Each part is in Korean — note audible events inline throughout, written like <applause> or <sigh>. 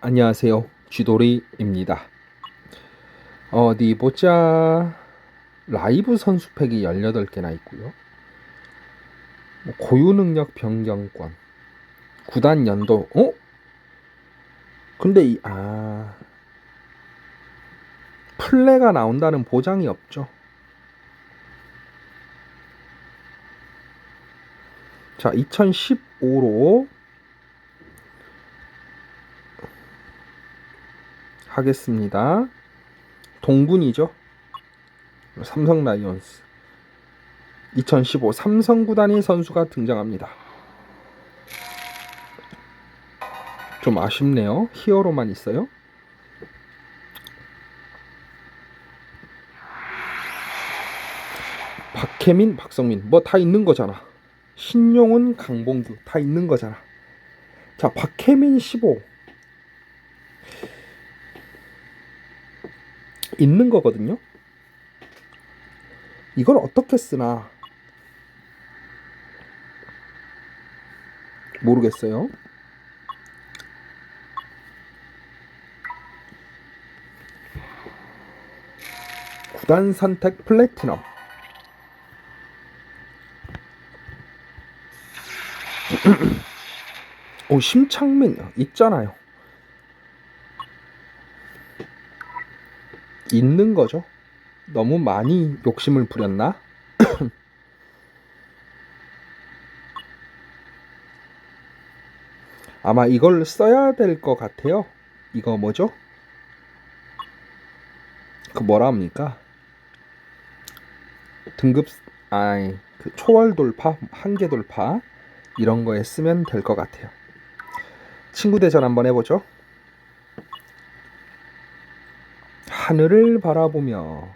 안녕하세요. 쥐돌이입니다. 어디 보자. 라이브 선수팩이 18개나 있고요. 뭐 고유 능력 변경권. 구단 연도. 어? 근데 이 아. 플레가 나온다는 보장이 없죠. 자, 2015로 하겠습니다. 동군이죠. 삼성 라이온스. 2015 삼성 구단의 선수가 등장합니다. 좀 아쉽네요. 히어로만 있어요. 박혜민, 박성민 뭐 다 있는 거잖아. 신용훈, 강봉규 다 있는 거잖아. 자, 박혜민 15 있는 거거든요. 이걸 어떻게 쓰나 모르겠어요. 구단 선택 플래티넘. <clears throat> 오 심창민 있잖아요. 있는 거죠. 너무 많이 욕심을 부렸나? <clears throat> 아마 이걸 써야 될 것 같아요. 이거 뭐죠? 그 뭐라 합니까? 등급 아이 그 초월 돌파, 한계 돌파 이런 거에 쓰면 될 것 같아요. 친구 대전 한번 해보죠. 하늘을 바라보며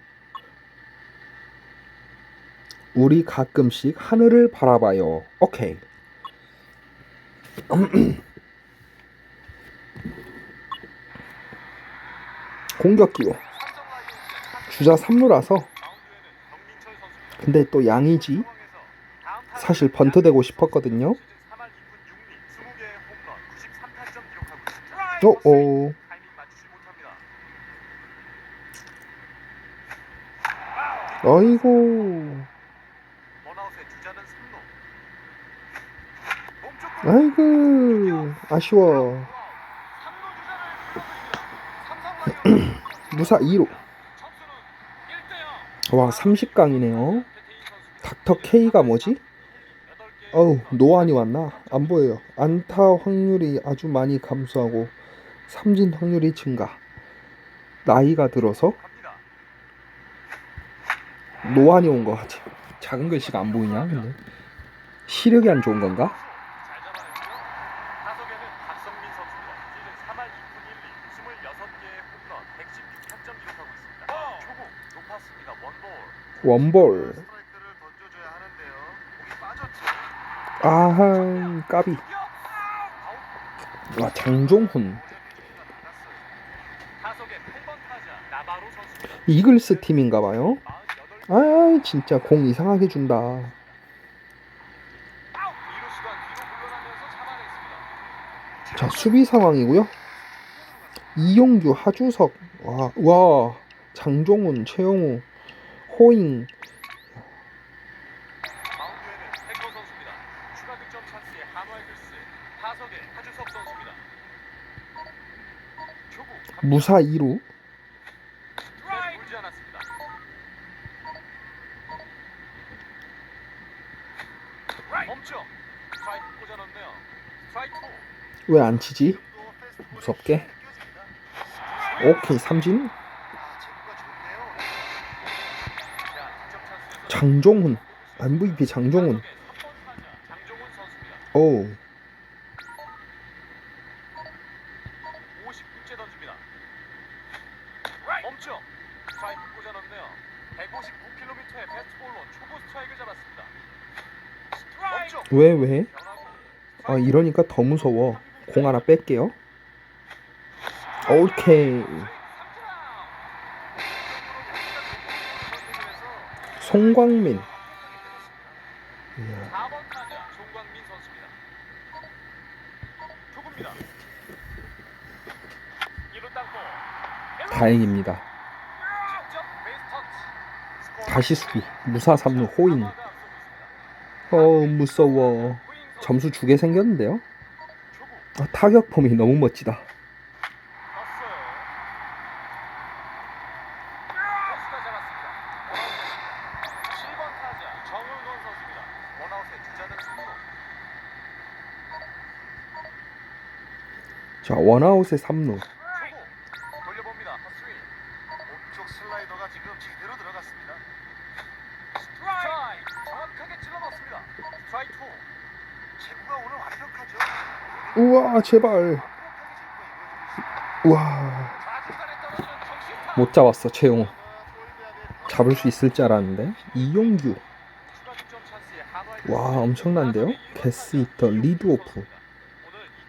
우리 가끔씩 하늘을 바라봐요. 오케이. <clears throat> 공격 기회. 주자 3루라서 근데 또 양이지. 사실 번트 되고 싶었거든요. 오오. 어이고. 아이고. 아쉬워. 무사 2루. 와, 30강이네요. 닥터 K가 뭐지? 어우, 노안이 왔나? 안 보여요. 안타 확률이 아주 많이 감소하고 삼진 확률이 증가. 나이가 들어서 노안이 온 것 같아. 작은 글씨가 안 보이냐? 근데 시력이 안 좋은 건가? 타석에는 박성민 선수입니다. 시즌 3할 2푼 1리 26개의 홈런 116타점 기록하고 있습니다. 초구 높았습니다. 원볼. 아하, 까비. 와, 장종훈. 타석의 8번 타자 나바로 선수입니다. 이글스 팀인가 봐요. 48개 아, 진짜 공 이상하게 준다. 자, 수비 상황이고요. 이용규, 하주석, 와, 와, 장종훈, 최영우, 호잉, 마운드에 왜 안 치지? 무섭게. 오케이, 삼진. 장종훈, MVP 장종훈. 오, 50분째 던집니다. 멈춰. 스트라이크 꽂아 넣네요. 159km의 패스트볼로 초보 스트라이크를 잡았습니다. 왜, 왜? 아, 이러니까 더 무서워. 공 하나 뺄게요. 오케이. 송광민. 이야, 4번 타자 송광민 선수입니다. 초구입니다. 다행입니다. 다시 수비. 무사 3루 호잉. 어 무서워. 점수 주게 생겼는데요. 아, 타격 폼이 너무 멋지다. 떴어요. 포스가 잡았습니다. 7번 타자 정은건 선수입니다. 원아웃의 주자는 승부. 자 원아웃에 3루. 초구. 돌려봅니다. 헛스윙. 오른쪽 슬라이더가 지금 제대로 들어갔습니다. 스트라이크. 정확하게 찔러넣습니다. 스트라이크 2. 제구가 오늘 완벽하죠. 우와 제발. 우와. 못 잡았어 최용호. 잡을 수 있을 줄 알았는데 이용규. 와 엄청난데요. 게스 히터 리드 오프. 오늘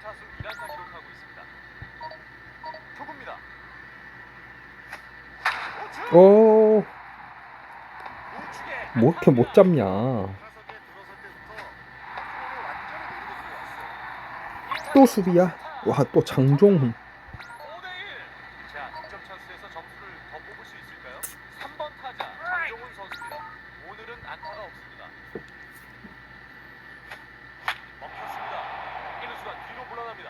2타수 1안타 기록하고 있습니다. 초구입니다. 우측! 오. 우측에 뭐 이렇게 못 잡냐. 타석에 들어설 때부터 타구를 완전히 노리고 들어왔어요. 또 수비야. 와 또 장종훈. 5대1. 자, 득점 찬스에서 점수를 더 뽑을 수 있을까요? 3번 타자 장종훈 선수입니다. 오늘은 안타가 없습니다. 멈췄습니다. 1루수가 뒤로 물러납니다.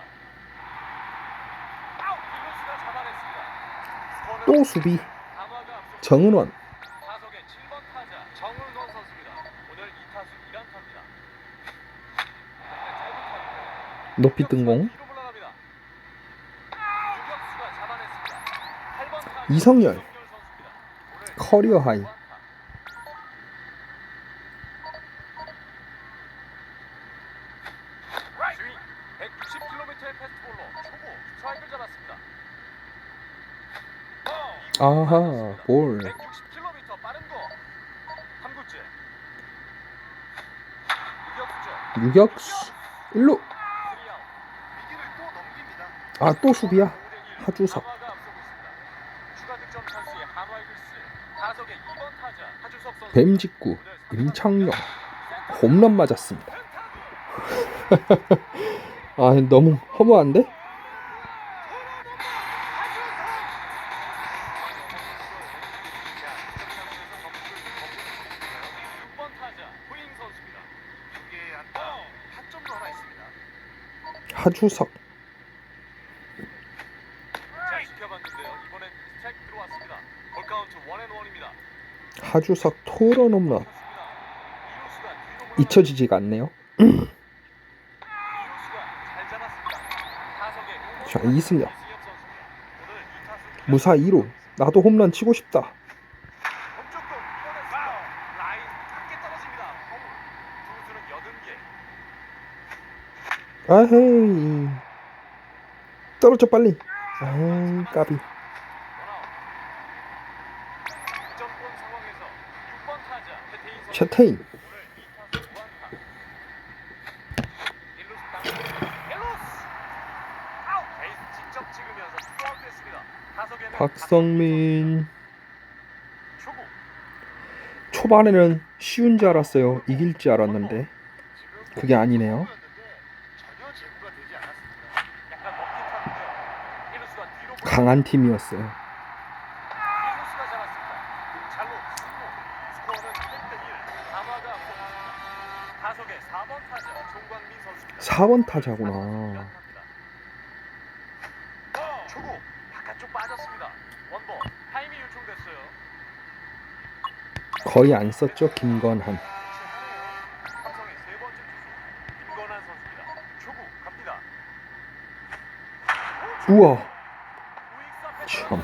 아웃! 1루수가 잡아냈습니다. 스코어는 또 수비. 정은원. 구 스트라이크를 잡았습니다. 아하 볼. 160km 빠른 거. 3구째. 유격수죠. 유격수. 1루. 스리아웃. 위기를 또 넘깁니다. 아 또 수비야. 5대1. 하주석. 한화가 앞서고 있습니다. 추가 득점 찬스에 한화 이글스. 타석의 2번 타자 하주석 선수. 뱀직구. 임창용. 홈런 맞았습니다. <laughs> 아 너무 허무한데? 하주석. 하주석 토런 홈런. 잊혀지지가 않네요. <clears throat> 자, 이승엽. 무사 2루. 나도 홈런 치고 싶다. 왼쪽도 뻗었습니다. 라인 밖에 떨어집니다. 투수는 80개. 아헤이. 떨어져 빨리. 아이 까비. 석에는 박성민. 초반에는 쉬운 줄 알았어요. 이길 줄 알았는데 그게 아니네요. 제구가 되지 않았습니다. 약간 먹힌 타인데요. 일루스가 뒤로 보내- 강한 팀이었어요. 일루스가 잡았습니다. 잘로 승부. 스코어는 1대1. 남아가 앞섭니다. 타석의 4번 타자 송광민 선수입니다. 4번 타자구나. 초구 바깥쪽 빠졌습니다. 원볼 타임이 요청됐어요. 거의 안 썼죠 김건한. 삼성의 세 번째 투수 김건환 선수입니다. 초구 갑니다. 우와. 참.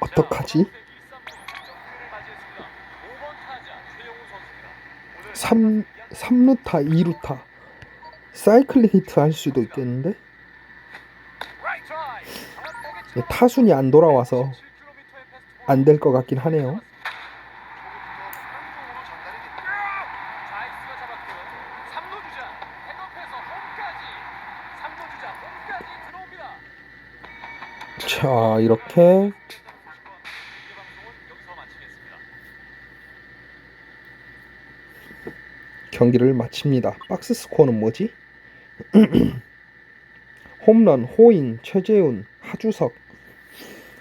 어떡하지? 3 3루타 2루타 사이클링 히트 할 수도 있겠는데 예, 타순이 안 돌아와서 안 될 것 같긴 하네요. 자 이렇게 경기를 마칩니다. 박스 스코어는 뭐지? <clears throat> 홈런 호잉 최재훈 하주석.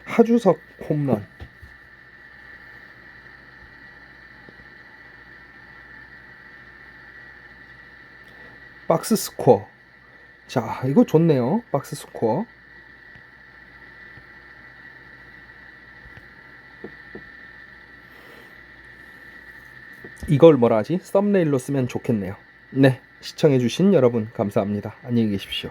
하주석 홈런. 박스 스코어. 자 이거 좋네요. 박스 스코어 이걸 뭐라 하지? 썸네일로 쓰면 좋겠네요. 네 시청해주신 여러분 감사합니다. 안녕히 계십시오